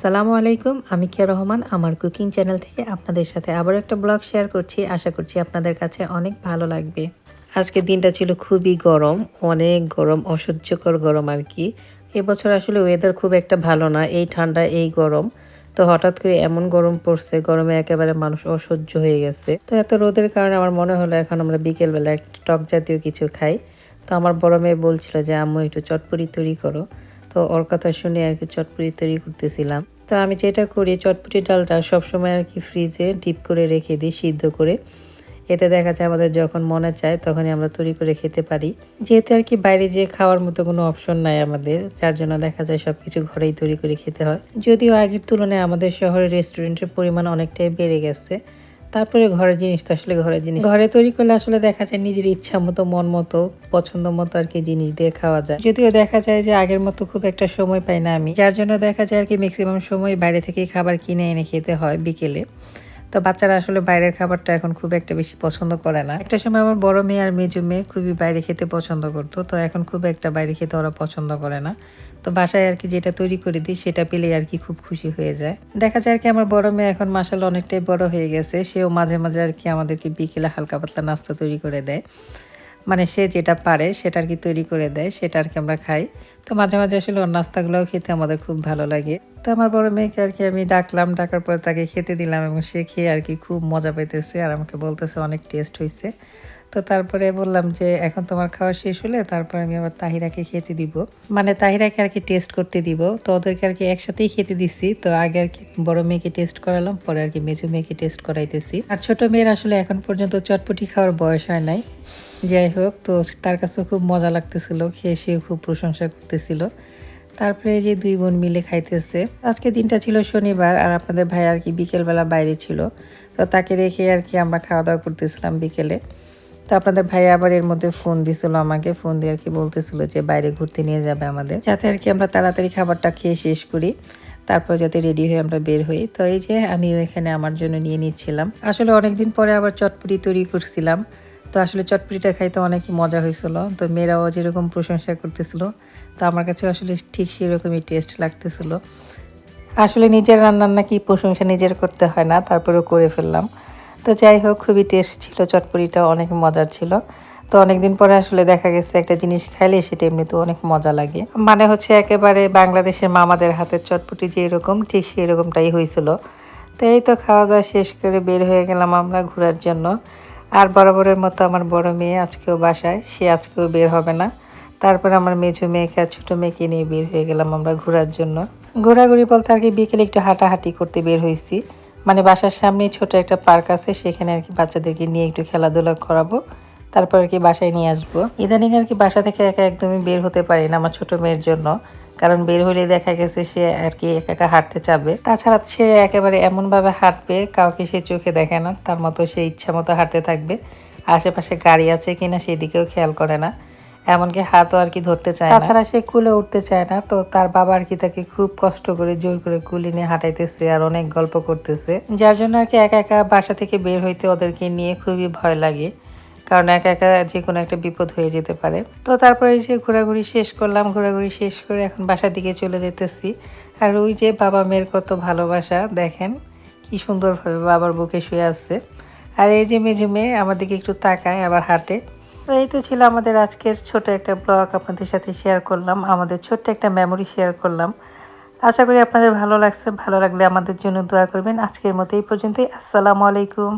আসসালামু আলাইকুম, আমি কিয়া রহমান, আমার কুকিং চ্যানেল থেকে আপনাদের সাথে আবার একটা ব্লগ শেয়ার করছি। আশা করছি আপনাদের কাছে অনেক ভালো লাগবে। আজকের দিনটা ছিল খুবই গরম, অনেক গরম, অসহ্যকর গরম আর কি। এবছর আসলে ওয়েদার খুব একটা ভালো না, এই ঠান্ডা, এই গরম। তো হঠাৎ করে এমন গরম পড়ছে, গরমে একেবারে মানুষ অসহ্য হয়ে গেছে। তো এত রোদের কারণে আমার মনে হলো এখন আমরা বিকেলবেলা একটা টক জাতীয় কিছু খাই। তো আমার বড় মেয়ে বলছিল যে, আম্মু, একটু চটপটি তৈরি করো। তো ওর কথা শুনে আর কি চটপটি তৈরি করতেছিলাম। তো আমি যেটা করি, চটপটি ডালটা সবসময় আর কি ফ্রিজে ডিপ করে রেখে দিই, সিদ্ধ করে। এতে দেখা যায় আমাদের যখন মনে চায়, তখনই আমরা তৈরি করে খেতে পারি। যেহেতু আর কি বাইরে যেয়ে খাওয়ার মতো কোনো অপশন নাই আমাদের, যার জন্য দেখা যায় সব কিছু ঘরেই তৈরি করে খেতে হয়। যদিও আগের তুলনায় আমাদের শহরের রেস্টুরেন্টের পরিমাণ অনেকটাই বেড়ে গেছে। তারপরে ঘরের জিনিস তো আসলে ঘরের জিনিস। ঘরে তৈরি করলে আসলে দেখা যায় নিজের ইচ্ছা মতো, মন মতো, পছন্দ মতো আর কি জিনিস দিয়ে খাওয়া যায়। যদিও দেখা যায় যে আগের মতো খুব একটা সময় পাই না আমি। যার জন্য দেখা যায় আর কি ম্যাক্সিমাম সময় বাইরে থেকে খাবার কিনে এনে খেতে হয় বিকেলে। তো বাচ্চারা আসলে বাইরের খাবারটা এখন খুব একটা বেশি পছন্দ করে না। একটা সময় আমার বড় মেয়ে আর মেজু মেয়ে খুবই বাইরে খেতে পছন্দ করতো, তো এখন খুব একটা বাইরে খেতে ওরা পছন্দ করে না। তো বাসায় আর কি যেটা তৈরি করে দিই সেটা পেলে আর কি খুব খুশি হয়ে যায়। দেখা যায় আর কি আমার বড় মেয়ে এখন মাসাল অনেকটাই বড় হয়ে গেছে, সেও মাঝে মাঝে আর কি আমাদেরকে বিকেলে হালকা পাতলা নাস্তা তৈরি করে দেয়। মানে সে যেটা পারে সেটা আর কি তৈরি করে দেয় সেটা আর কি আমরা খাই। তো মাঝে মাঝে আসলে ওর নাস্তাগুলোও খেতে আমাদের খুব ভালো লাগে। তো আমার বড় মেয়েকে আর কি আমি ডাকলাম, ডাকার পরে তাকে খেতে দিলাম এবং সে খেয়ে আর কি খুব মজা পেতেছে আর আমাকে বলতেছে অনেক টেস্ট হয়েছে তো তারপরে বললাম যে, এখন তোমার খাওয়া শেষ হলে তারপর আমি আবার তাহিরাকে খেতে দিব। মানে তাহিরাকে আর কি টেস্ট করতে দিব। তো ওদেরকে আর কি একসাথেই খেতে দিচ্ছি তো আগে আর কি বড় মেয়েকে টেস্ট করালাম, পরে আর কি মেজু মেয়েকে টেস্ট করাইতেছি। আর ছোট মেয়ের আসলে এখন পর্যন্ত চটপটি খাওয়ার বয়স হয় নাই। যাই হোক, তো তার কাছেও খুব মজা লাগতেছিল, খেয়ে সে খুব প্রশংসা করতেছিল। তারপরে যে দুই বোন মিলে খাইতেছে। আজকে দিনটা ছিল শনিবার আর আপনাদের ভাই আর কি বিকেলবেলা বাইরে ছিল। তো তাকে রেখে আর কি আমরা খাওয়া দাওয়া করতেছিলাম বিকেলে। তো আপনাদের ভাই আবার এর মধ্যে ফোন দিছিল আমাকে, ফোন দিয়ে আর কি বলতেছিল যে বাইরে ঘুরতে নিয়ে যাবে আমাদের। যাতে আর কি আমরা তাড়াতাড়ি খাবারটা খেয়ে শেষ করি, তারপর যাতে রেডি হয়ে আমরা বের হই। তো এই যে আমিও এখানে আমার জন্য নিয়ে নিচ্ছিলাম। আসলে অনেকদিন পরে আবার চটপটি তৈরি করছিলাম। তো আসলে চটপটিটা খাইতে অনেক মজা হয়েছিল। তো মেয়েরাও যেরকম প্রশংসা করতেছিল, তো আমার কাছে আসলে ঠিক সেরকমই টেস্ট লাগতেছিল। আসলে নিজের রান্নার নাকি প্রশংসা নিজের করতে হয় না, তারপরেও করে ফেললাম। তো যাই হোক, খুবই টেস্ট ছিল, চটপটিটা অনেক মজার ছিল। তো অনেকদিন পরে আসলে দেখা গেছে একটা জিনিস খাইলে সেটা এমনিতে অনেক মজা লাগে। মানে হচ্ছে একেবারে বাংলাদেশের মামাদের হাতের চটপটি যেরকম, ঠিক সেই রকমটাই হয়েছিল তো এই তো খাওয়া দাওয়া শেষ করে বের হয়ে গেলাম আমরা ঘোরার জন্য। আর বরাবরের মতো আমার বড় মেয়ে আজকেও বাসায়, সে আজকেও বের হবে না। তারপর আমার মেঝো মেয়েকে আর ছোটো মেয়েকে নিয়ে বের হয়ে গেলাম আমরা ঘোরার জন্য। ঘোরাঘুরি বলতে আর কি বিকেলে একটু হাঁটাহাঁটি করতে বের হয়েছি মানে বাসার সামনে ছোট একটা পার্ক আছে, সেখানে আর কি বাচ্চাদেরকে নিয়ে একটু খেলাধুলা করাবো। তারপর আর কি বাসায় নিয়ে আসব। ইদানিং আর কি বাসা থেকে একা একদমই বের হতে পারি না আমার ছোট মেয়ের জন্য। কারণ বের হলে দেখা গেছে সে আর কি একা একা হাঁটতে চাবে। তাছাড়া সে একেবারে এমনভাবে হাঁটবে, কাউকে সে চোখে দেখে না। তার মতো সে ইচ্ছা মতো হাঁটতে থাকবে। আশেপাশে গাড়ি আছে কিনা সেদিকেও খেয়াল করে না। এমনকি হাতও আর কি ধরতে চায় তাছাড়া সে কুলে উঠতে চায় না, তো তার বাবা আর কি তাকে খুব কষ্ট করে জোর করে কুলে নিয়ে হাঁটাইতেছে আর অনেক গল্প করতেছে। যার জন্য আর কি একা একা বাসা থেকে বের হইতে ওদেরকে নিয়ে খুবই ভয় লাগে, কারণ একা একা যে কোনো একটা বিপদ হয়ে যেতে পারে। তো তারপরে যে ঘোরাঘুরি শেষ করলাম, ঘোরাঘুরি শেষ করে এখন বাসার দিকে চলে যেতেছি। আর ওই যে বাবা মেয়ের কত ভালোবাসা, দেখেন কি সুন্দরভাবে বাবার বুকে শুয়ে আছে। আর এই যে মেজে মেয়ে আমাদেরকে একটু তাকায় আবার হাঁটে। তো এই তো ছিল আমাদের আজকের ছোট একটা ব্লগ আপনাদের সাথে শেয়ার করলাম, আমাদের ছোট্ট একটা মেমোরি শেয়ার করলাম। আশা করি আপনাদের ভালো লাগছে, ভালো লাগলে আমাদের জন্য দোয়া করবেন। আজকের মতো এই পর্যন্তই, আসসালামু আলাইকুম।